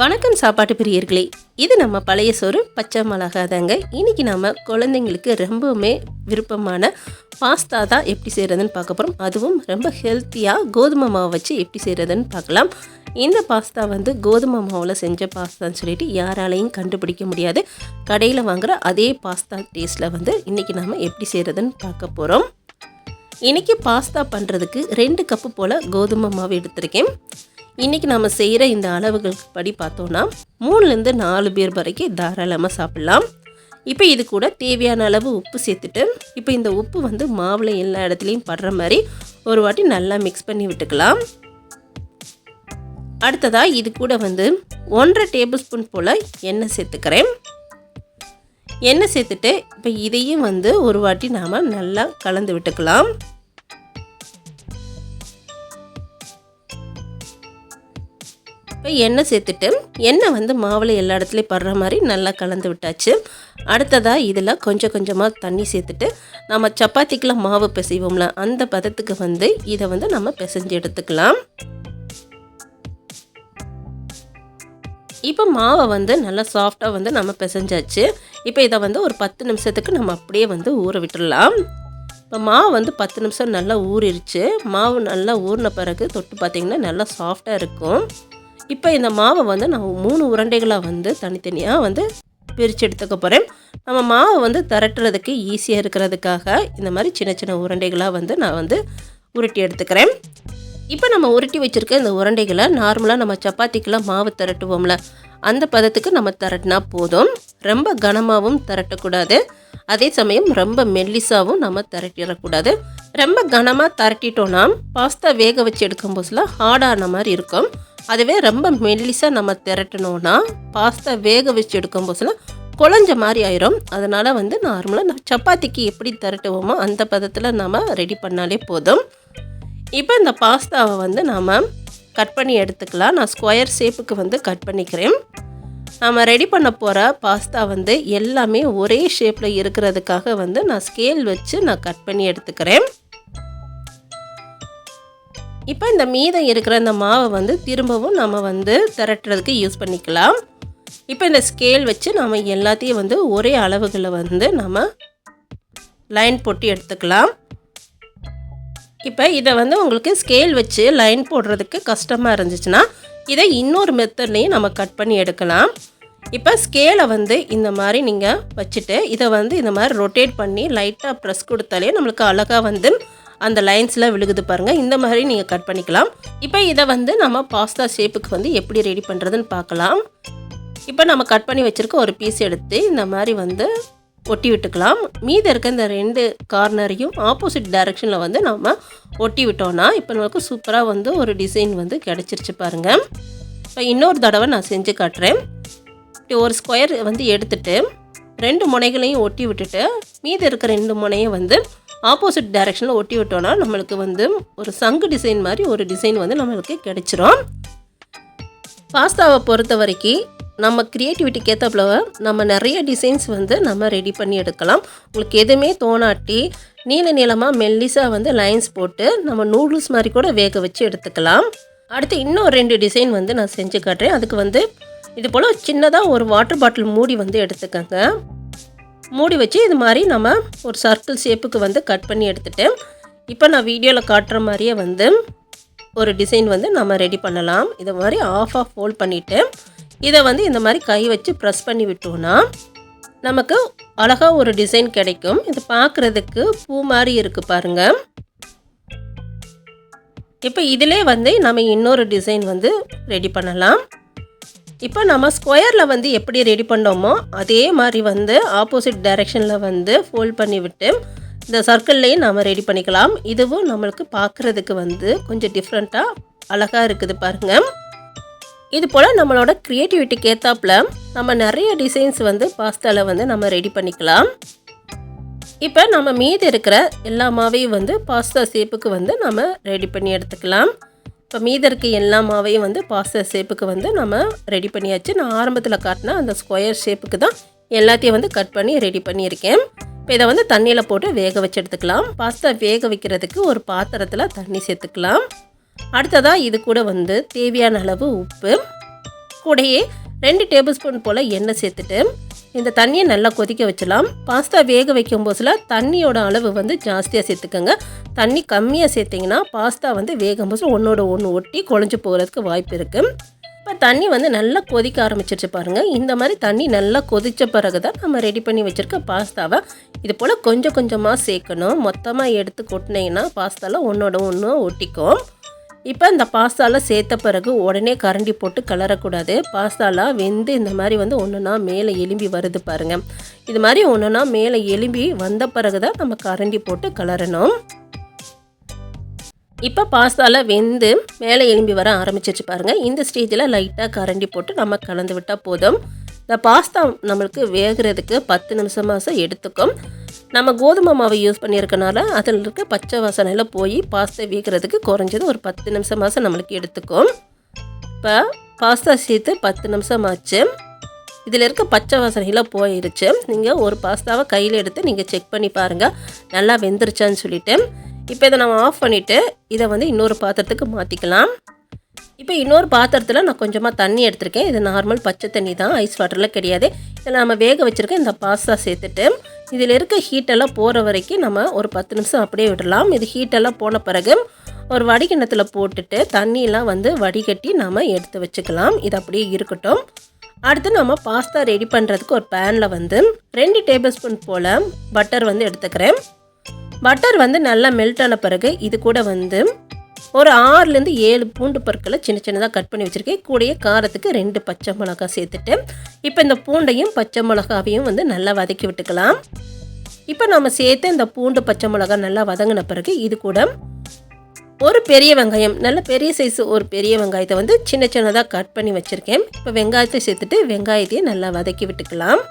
வணக்கம் சாப்பாட்டு பிரியர்களே. இது நம்ம பழைய சோறு பச்சை மிளகா தாங்க. இன்றைக்கி நம்ம குழந்தைங்களுக்கு ரொம்பவுமே விருப்பமான பாஸ்தா தான் எப்படி செய்கிறதுன்னு பார்க்க போகிறோம் அதுவும் ரொம்ப ஹெல்த்தியாக கோதுமை மாவு வச்சு எப்படி செய்கிறதுன்னு பார்க்கலாம். இந்த பாஸ்தா வந்து கோதுமை மாவில் செஞ்ச பாஸ்தான்னு சொல்லிட்டு யாராலையும் கண்டுபிடிக்க முடியாது. கடையில் வாங்குகிற அதே பாஸ்தா டேஸ்ட்டில் வந்து இன்றைக்கி நாம் எப்படி செய்கிறதுன்னு பார்க்க போகிறோம் இன்றைக்கி பாஸ்தா பண்ணுறதுக்கு ரெண்டு கப்பு போல் கோதுமை மாவு எடுத்திருக்கேன். இன்றைக்கி நம்ம செய்கிற இந்த அளவுகள் படி பார்த்தோன்னா மூணுலேருந்து நாலு பேர் வரைக்கும் தாராளமாக சாப்பிட்லாம். இப்போ இது கூட தேவையான அளவு உப்பு சேர்த்துட்டு இப்போ இந்த உப்பு வந்து மாவில் எல்லா இடத்துலையும் படுற மாதிரி ஒரு வாட்டி நல்லா மிக்ஸ் பண்ணி விட்டுக்கலாம். அடுத்ததாக இது கூட வந்து ஒன்றரை டேபிள் ஸ்பூன் போல் எண்ணெய் சேர்த்துக்கிறேன். எண்ணெய் சேர்த்துட்டு இப்போ இதையும் வந்து ஒரு வாட்டி நாம் நல்லா கலந்து விட்டுக்கலாம். இப்போ எண்ணெய் சேர்த்துட்டு எண்ணெய் வந்து மாவில் எல்லா இடத்துலையும் படுற மாதிரி நல்லா கலந்து விட்டாச்சு. அடுத்ததாக இதில் கொஞ்சம் கொஞ்சமாக தண்ணி சேர்த்துட்டு நம்ம சப்பாத்திக்கெலாம் மாவு பிசைவோம்ல அந்த பதத்துக்கு வந்து இதை வந்து நம்ம பிசைஞ்சு எடுத்துக்கலாம். இப்போ மாவை வந்து நல்லா சாஃப்டாக வந்து நம்ம பிசைஞ்சாச்சு. இப்போ இதை வந்து ஒரு பத்து நிமிஷத்துக்கு நம்ம அப்படியே வந்து ஊற விட்டுடலாம் இப்போ மாவு வந்து பத்து நிமிஷம் நல்லா ஊறிடுச்சு மாவு நல்லா ஊறின பிறகு தொட்டு பார்த்திங்கன்னா நல்லா சாஃப்டாக இருக்கும். இப்போ இந்த மாவை வந்து நான் மூணு உருண்டைகளாக வந்து தனித்தனியாக வந்து பிரித்து எடுத்துக்க போகிறேன் நம்ம மாவை வந்து திரட்டுறதுக்கு ஈஸியாக இருக்கிறதுக்காக இந்த மாதிரி சின்ன சின்ன உருண்டைகளாக வந்து நான் வந்து உருட்டி எடுத்துக்கிறேன். இப்போ நம்ம உருட்டி வச்சுருக்க இந்த உருண்டைகளை நார்மலாக நம்ம சப்பாத்திக்கெலாம் மாவு திரட்டுவோம்ல அந்த பதத்துக்கு நம்ம திரட்டினா போதும். ரொம்ப கனமாகவும் திரட்டக்கூடாது. அதே சமயம் ரொம்ப மெல்லிசாகவும் நம்ம திரட்டிடக்கூடாது. ரொம்ப கனமாக திரட்டிட்டோன்னா பாஸ்தா வேக வச்சு எடுக்கும் போதுலாம் ஹார்டான மாதிரி இருக்கும். அதுவே ரொம்ப மெல்லிசாக நம்ம திரட்டணும்னா பாஸ்தா வேக வச்சு எடுக்கும் போதுல குழஞ்ச மாதிரி ஆயிரும். அதனால் வந்து நார்மலாக நம்ம சப்பாத்திக்கு எப்படி திரட்டுவோமோ அந்த பதத்தில் நம்ம ரெடி பண்ணாலே போதும். இப்போ இந்த பாஸ்தாவை வந்து நாம் கட் பண்ணி எடுத்துக்கலாம். நான் ஸ்கொயர் ஷேப்புக்கு வந்து கட் பண்ணிக்கிறேன். நாம் ரெடி பண்ண போகிற பாஸ்தா வந்து எல்லாமே ஒரே ஷேப்பில் இருக்கிறதுக்காக வந்து நான் ஸ்கேல் வச்சு நான் கட் பண்ணி எடுத்துக்கிறேன். இப்போ இந்த மீதம் இருக்கிற இந்த மாவை வந்து திரும்பவும் நம்ம வந்து திரட்டுறதுக்கு யூஸ் பண்ணிக்கலாம். இப்போ இந்த ஸ்கேல் வச்சு நம்ம எல்லாத்தையும் வந்து ஒரே அளவுகளில் வந்து நம்ம லைன் போட்டு எடுத்துக்கலாம். இப்போ இதை வந்து உங்களுக்கு ஸ்கேல் வச்சு லைன் போடுறதுக்கு கஷ்டமாக இருந்துச்சுன்னா இதை இன்னொரு மெத்தட்லேயும் நம்ம கட் பண்ணி எடுக்கலாம். இப்போ ஸ்கேலை வந்து இந்த மாதிரி நீங்கள் வச்சுட்டு இதை வந்து இந்த மாதிரி ரொட்டேட் பண்ணி லைட்டாக ப்ரெஸ் கொடுத்தாலே நம்மளுக்கு அழகாக வந்து அந்த லைன்ஸில் விழுகுது பாருங்கள் இந்த மாதிரி நீங்கள் கட் பண்ணிக்கலாம். இப்போ இதை வந்து நம்ம பாஸ்தா ஷேப்புக்கு வந்து எப்படி ரெடி பண்ணுறதுன்னு பார்க்கலாம். இப்போ நம்ம கட் பண்ணி வச்சுருக்க ஒரு பீஸ் எடுத்து இந்த மாதிரி வந்து ஒட்டி விட்டுக்கலாம். மீதி இருக்க இந்த ரெண்டு கார்னரையும் ஆப்போசிட் டைரெக்ஷனில் வந்து நம்ம ஒட்டி விட்டோன்னா இப்போ நமக்கு சூப்பராக வந்து ஒரு டிசைன் வந்து கிடச்சிருச்சு பாருங்கள் இப்போ இன்னொரு தடவை நான் செஞ்சு காட்டுறேன். இப்படி ஒரு ஸ்கொயர் வந்து எடுத்துகிட்டு ரெண்டு முனைகளையும் ஒட்டி விட்டுட்டு மீதி இருக்க ரெண்டு முனையும் வந்து ஆப்போசிட் டைரெக்ஷனில் ஒட்டி விட்டோன்னா நம்மளுக்கு வந்து ஒரு சங்கு டிசைன் மாதிரி ஒரு டிசைன் வந்து நம்மளுக்கு கிடைச்சிரும். பாஸ்தாவை பொறுத்த வரைக்கும் நம்ம க்ரியேட்டிவிட்டிக்கு ஏற்றப்பல நம்ம நிறைய டிசைன்ஸ் வந்து நம்ம ரெடி பண்ணி எடுக்கலாம். உங்களுக்கு எதுவுமே தோணாட்டி நீள நீளமாக மெல்லிஸாக வந்து லைன்ஸ் போட்டு நம்ம நூடுல்ஸ் மாதிரி கூட வேக வச்சு எடுத்துக்கலாம். அடுத்து இன்னும் ரெண்டு டிசைன் வந்து நான் செஞ்சு காட்டுறேன். அதுக்கு வந்து இது போல் சின்னதாக ஒரு வாட்டர் பாட்டில் மூடி வந்து எடுத்துக்கோங்க. மூடி வச்சு இது மாதிரி நம்ம ஒரு சர்க்கிள் ஷேப்புக்கு வந்து கட் பண்ணி எடுத்துகிட்டு இப்போ நான் வீடியோவில் காட்டுற மாதிரியே வந்து ஒரு டிசைன் வந்து நம்ம ரெடி பண்ணலாம். இதை மாதிரி ஆஃப் ஆஃப் ஃபோல்ட் பண்ணிவிட்டு இதை வந்து இந்த மாதிரி கை வச்சு ப்ரெஸ் பண்ணி விட்டோன்னா நமக்கு அழகாக ஒரு டிசைன் கிடைக்கும். இது பார்க்குறதுக்கு பூ மாதிரி இருக்குது பாருங்கள் இப்போ இதிலே வந்து நம்ம இன்னொரு டிசைன் வந்து ரெடி பண்ணலாம். இப்போ நம்ம ஸ்கொயரில் வந்து எப்படி ரெடி பண்ணோமோ அதே மாதிரி வந்து ஆப்போசிட் டைரெக்ஷனில் வந்து ஃபோல்ட் பண்ணி விட்டு இந்த சர்க்கிள்லேயும் நம்ம ரெடி பண்ணிக்கலாம். இதுவும் நம்மளுக்கு பார்க்குறதுக்கு வந்து கொஞ்சம் டிஃப்ரெண்ட்டாக அழகாக இருக்குது பாருங்கள் இது போல் நம்மளோட க்ரியேட்டிவிட்டிக்கு ஏற்றாப்புல நம்ம நிறைய டிசைன்ஸ் வந்து பாஸ்தாவில் வந்து நம்ம ரெடி பண்ணிக்கலாம். இப்போ நம்ம மீதி இருக்கிற எல்லா மாவையும் வந்து பாஸ்தா ஷேப்புக்கு வந்து நம்ம ரெடி பண்ணி எடுத்துக்கலாம். இப்போ மீதி இருக்க எல்லா மாவையும் வந்து பாஸ்தா ஷேப்புக்கு வந்து நம்ம ரெடி பண்ணியாச்சு. நான் ஆரம்பத்தில் காட்டினா அந்த ஸ்கொயர் ஷேப்புக்கு தான் எல்லாத்தையும் வந்து கட் பண்ணி ரெடி பண்ணியிருக்கேன். இப்போ இதை வந்து தண்ணியில் போட்டு வேக வச்சு எடுத்துக்கலாம். பாஸ்தா வேக வைக்கிறதுக்கு ஒரு பாத்திரத்தில் தண்ணி சேர்த்துக்கலாம். அடுத்ததாக இது கூட வந்து தேவையான அளவு உப்பு. கூடையே ரெண்டு டேபிள் ஸ்பூன் போல் எண்ணெய் சேர்த்துட்டு இந்த தண்ணியை நல்லா கொதிக்க வச்சலாம் பாஸ்தா வேக வைக்கும் போதுல தண்ணியோட அளவு வந்து ஜாஸ்தியாக சேர்த்துக்கோங்க. தண்ணி கம்மியாக சேர்த்திங்கன்னா பாஸ்தா வந்து வேகும் போது ஒன்றோட ஒன்று ஒட்டி குழஞ்சி போகிறதுக்கு வாய்ப்பு இருக்குது இப்போ தண்ணி வந்து நல்லா கொதிக்க ஆரம்பிச்சிருச்சு பாருங்கள் இந்த மாதிரி தண்ணி நல்லா கொதித்த பிறகு தான் நம்ம ரெடி பண்ணி வச்சுருக்க பாஸ்தாவை இது போல் கொஞ்சம் கொஞ்சமாக சேர்க்கணும். மொத்தமாக எடுத்து கொட்டினீங்கன்னா பாஸ்தாலாம் ஒன்றோட ஒன்று ஒட்டிக்கும். இப்போ இந்த பாஸ்தாலாம் சேர்த்த பிறகு உடனே கரண்டி போட்டு கலரக்கூடாது பாஸ்தாலாம் வெந்து இந்த மாதிரி வந்து ஒன்றுனா மேலே எலும்பி வருது பாருங்கள் இது மாதிரி ஒன்றுனா மேலே எலும்பி வந்த பிறகு தான் நம்ம கரண்டி போட்டு கலரணும் இப்போ பாஸ்தாலாம் வெந்து மேலே எலும்பி வர ஆரம்பிச்சிருச்சு பாருங்கள் இந்த ஸ்டேஜில் லைட்டாக கரண்டி போட்டு நம்ம கலந்து விட்டால் போதும். இந்த பாஸ்தா நம்மளுக்கு வேகிறதுக்கு பத்து நிமிஷமாக எடுத்துக்கும். நம்ம கோதுமை மாவை யூஸ் பண்ணியிருக்கனால அதில் இருக்க பச்சை வாசனையில் போய் பாஸ்தா வீக்கிறதுக்கு குறைஞ்சது ஒரு பத்து நிமிஷம் மாதம் நம்மளுக்கு எடுத்துக்கும். இப்போ பாஸ்தா சேர்த்து பத்து நிமிஷம் ஆச்சு இதில் இருக்க பச்சை வாசனையெல்லாம் போயிடுச்சு நீங்கள் ஒரு பாஸ்தாவை கையில் எடுத்து நீங்கள் செக் பண்ணி பாருங்கள் நல்லா வெந்துருச்சான்னு சொல்லிவிட்டு இப்போ இதை நம்ம ஆஃப் பண்ணிவிட்டு இதை வந்து இன்னொரு பாத்திரத்துக்கு மாற்றிக்கலாம் இப்போ இன்னொரு பாத்திரத்தில் நான் கொஞ்சமாக தண்ணி எடுத்திருக்கேன். இது நார்மல் பச்சை தண்ணி தான். ஐஸ் வாட்டரில் கிடையாது. இதில் நம்ம வேக வச்சுருக்க இந்த பாஸ்தா சேர்த்துட்டு இதில் இருக்க ஹீட்டெல்லாம் போகிற வரைக்கும் நம்ம ஒரு பத்து நிமிஷம் அப்படியே விடலாம். இது ஹீட்டெல்லாம் போன பிறகு ஒரு வடிகிணத்தில் போட்டுட்டு தண்ணியெலாம் வந்து வடிகட்டி நம்ம எடுத்து வச்சுக்கலாம். இது அப்படியே இருக்கட்டும். அடுத்து நம்ம பாஸ்தா ரெடி பண்ணுறதுக்கு ஒரு பேனில் வந்து ரெண்டு டேபிள் ஸ்பூன் போல் பட்டர் வந்து எடுத்துக்கிறேன். பட்டர் வந்து நல்லா மெல்ட் ஆன பிறகு இது கூட வந்து ஒரு ஆறுலேருந்து ஏழு பூண்டு பற்களை சின்ன சின்னதாக கட் பண்ணி வச்சுருக்கேன். கூடயே காரத்துக்கு ரெண்டு பச்சை மிளகா சேர்த்துட்டு இப்போ இந்த பூண்டையும் பச்சை மிளகாவையும் வந்து நல்லா வதக்கி விட்டுக்கலாம். இப்போ நம்ம சேர்த்து இந்த பூண்டு பச்சை மிளகா நல்லா வதங்கின பிறகு இது கூட ஒரு பெரிய வெங்காயம் நல்ல பெரிய சைஸ் ஒரு பெரிய வெங்காயத்தை வந்து சின்ன சின்னதாக கட் பண்ணி வச்சுருக்கேன். இப்போ வெங்காயத்தை சேர்த்துட்டு வெங்காயத்தையும் நல்லா வதக்கி விட்டுக்கலாம்.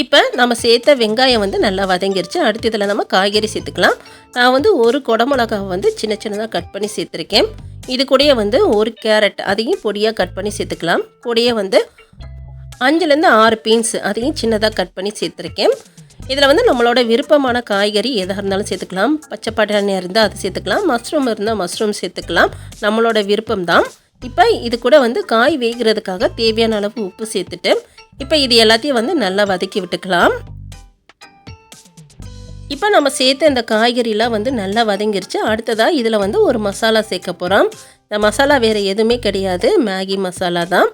இப்போ நம்ம சேர்த்த வெங்காயம் வந்து நல்லா வதங்கிருச்சு. அடுத்து இதில் நம்ம காய்கறி சேர்த்துக்கலாம். நான் வந்து ஒரு குடமிளகாவை வந்து சின்ன சின்னதாக கட் பண்ணி சேர்த்துருக்கேன். இது கூடயே வந்து ஒரு கேரட் அதையும் பொடியாக கட் பண்ணி சேர்த்துக்கலாம். கூடயே வந்து அஞ்சுலேருந்து ஆறு பீன்ஸ் அதையும் சின்னதாக கட் பண்ணி சேர்த்துருக்கேன். இதில் வந்து நம்மளோட விருப்பமான காய்கறி எதாக இருந்தாலும் சேர்த்துக்கலாம். பச்சை பட்டாணி இருந்தால் அது சேர்த்துக்கலாம். மஷ்ரூம் இருந்தால் மஷ்ரூம் சேர்த்துக்கலாம். நம்மளோட விருப்பம் தான் இப்போ இது கூட வந்து காய் வேகிறதுக்காக தேவையான அளவு உப்பு சேர்த்துட்டு இப்போ இது எல்லாத்தையும் வந்து நல்லா வதக்கி விட்டுக்கலாம். இப்போ நம்ம சேர்த்த இந்த காய்கறிலாம் வந்து நல்லா வதங்கிருச்சு. அடுத்ததாக இதில் வந்து ஒரு மசாலா சேர்க்க போகிறோம் இந்த மசாலா வேறு எதுவுமே கிடையாது. மேகி மசாலா தான்.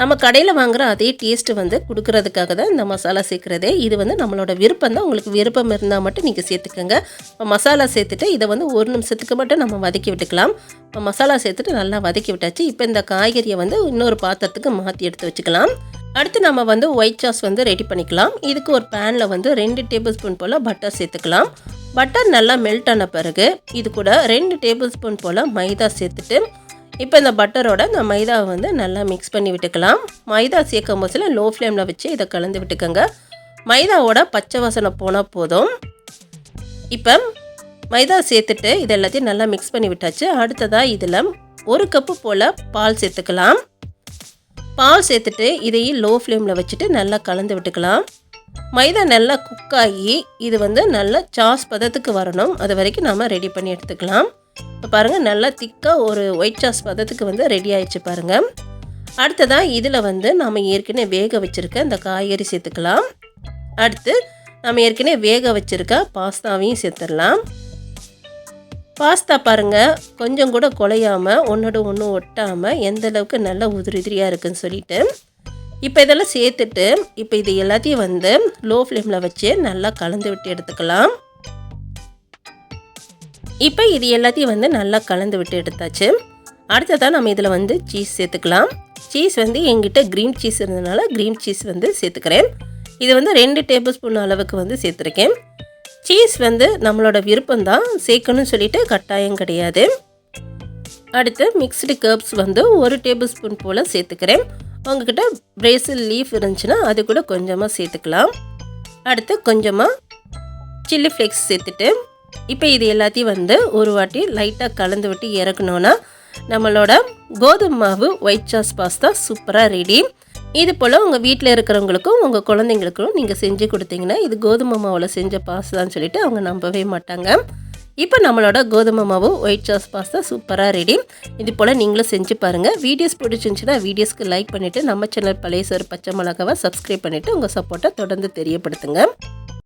நம்ம கடையில் வாங்குகிற அதே டேஸ்ட்டு வந்து கொடுக்கறதுக்காக தான் இந்த மசாலா சேர்க்குறதே. இது வந்து நம்மளோட விருப்பம் தான். உங்களுக்கு விருப்பம் இருந்தால் மட்டும் நீங்கள் சேர்த்துக்கோங்க. இப்போ மசாலா சேர்த்துட்டு இதை வந்து ஒரு நிமிஷத்துக்கு மட்டும் நம்ம வதக்கி விட்டுக்கலாம். இப்போ மசாலா சேர்த்துட்டு நல்லா வதக்கி விட்டாச்சு. இப்போ இந்த காய்கறியை வந்து இன்னொரு பாத்திரத்துக்கு மாற்றி எடுத்து வச்சுக்கலாம். அடுத்து நம்ம வந்து ஒயிட் சாஸ் வந்து ரெடி பண்ணிக்கலாம். இதுக்கு ஒரு பேனில் வந்து ரெண்டு டேபிள் ஸ்பூன் போல் பட்டர் சேர்த்துக்கலாம். பட்டர் நல்லா மெல்ட் ஆன பிறகு இது கூட ரெண்டு டேபிள் ஸ்பூன் போல் மைதா சேர்த்துட்டு இப்போ இந்த பட்டரோட இந்த மைதாவை வந்து நல்லா மிக்ஸ் பண்ணி விட்டுக்கலாம். மைதா சேர்க்கும் போதில் லோ ஃப்ளேமில் வச்சு இதை கலந்து விட்டுக்கோங்க. மைதாவோட பச்சை வாசனை போனால் போதும். இப்போ மைதா சேர்த்துட்டு இது எல்லாத்தையும் நல்லா மிக்ஸ் பண்ணி விட்டாச்சு. அடுத்ததாக இதில் ஒரு கப்பு போல் பால் சேர்த்துக்கலாம். பால் சேர்த்துட்டு இதையும் லோ ஃப்ளேமில் வச்சுட்டு நல்லா கலந்து விட்டுக்கலாம். மைதா நல்லா குக்காகி இது வந்து நல்லா சாஸ் பதத்துக்கு வரணும். அது வரைக்கும் நாம் ரெடி பண்ணி எடுத்துக்கலாம். இப்போ பாருங்கள் நல்லா திக்காக ஒரு ஒயிட் சாஸ் பதத்துக்கு வந்து ரெடி ஆயிடுச்சு பாருங்கள் அடுத்ததாக இதில் வந்து நாம் ஏற்கனவே வேக வச்சுருக்க இந்த காய்கறி சேர்த்துக்கலாம். அடுத்து நம்ம ஏற்கனவே வேக வச்சுருக்க பாஸ்தாவையும் சேர்த்துடலாம். பாஸ்தா பாருங்கள் கொஞ்சம் கூட குலையாமல் ஒன்றோட ஒன்று ஒட்டாமல் எந்த அளவுக்கு நல்ல உதிரி உதிரியாக இருக்குன்னு சொல்லிட்டு இப்போ இதெல்லாம் சேர்த்துட்டு இப்போ இது எல்லாத்தையும் வந்து லோ ஃப்ளேமில் வச்சு நல்லா கலந்து விட்டு எடுத்துக்கலாம். இப்போ இது எல்லாத்தையும் வந்து நல்லா கலந்து விட்டு எடுத்தாச்சு. அடுத்ததாக நம்ம இதில் வந்து சீஸ் சேர்த்துக்கலாம். சீஸ் வந்து எங்கிட்ட க்ரீன் சீஸ் இருந்ததுனால க்ரீன் சீஸ் வந்து சேர்த்துக்கிறேன். இது வந்து ரெண்டு டேபிள் ஸ்பூன் அளவுக்கு வந்து சேர்த்துருக்கேன். சீஸ் வந்து நம்மளோட விருப்பம் தான் சேர்க்கணும்னு சொல்லிட்டு கட்டாயம் கிடையாது. அடுத்து மிக்ஸ்டு கர்ப்ஸ் வந்து ஒரு டேபிள் ஸ்பூன் போல் சேர்த்துக்கிறேன். உங்ககிட்ட பிரேசில் லீஃப் இருந்துச்சுன்னா அது கூட கொஞ்சமாக சேர்த்துக்கலாம். அடுத்து கொஞ்சமாக சில்லி ஃப்ளேக்ஸ் சேர்த்துட்டு இப்போ இது எல்லாத்தையும் வந்து ஒரு வாட்டி லைட்டாக கலந்து விட்டு இறக்கணுன்னா நம்மளோட கோதுமை மாவு ஒயிட் சாஸ் பாஸ்தா சூப்பராக ரெடி இது போல் உங்கள் வீட்டில் இருக்கிறவங்களுக்கும் உங்கள் குழந்தைங்களுக்கும் நீங்கள் செஞ்சு கொடுத்தீங்கன்னா இது கோதுமை மாவில் செஞ்ச பாஸ்தான்னு சொல்லிட்டு அவங்க நம்பவே மாட்டாங்க. இப்போ நம்மளோட கோதுமை மாவு ஒயிட் சாஸ் பாஸ்தா சூப்பராக ரெடி இது போல் நீங்களும் செஞ்சு பாருங்கள் வீடியோஸ் பிடிச்சிருந்துச்சுன்னா வீடியோஸ்க்கு லைக் பண்ணிவிட்டு நம்ம சேனல் பழைய சோறு பச்சை மிளகாவை சப்ஸ்கிரைப் பண்ணிவிட்டு உங்கள் சப்போர்ட்டை தொடர்ந்து தெரியப்படுத்துங்க.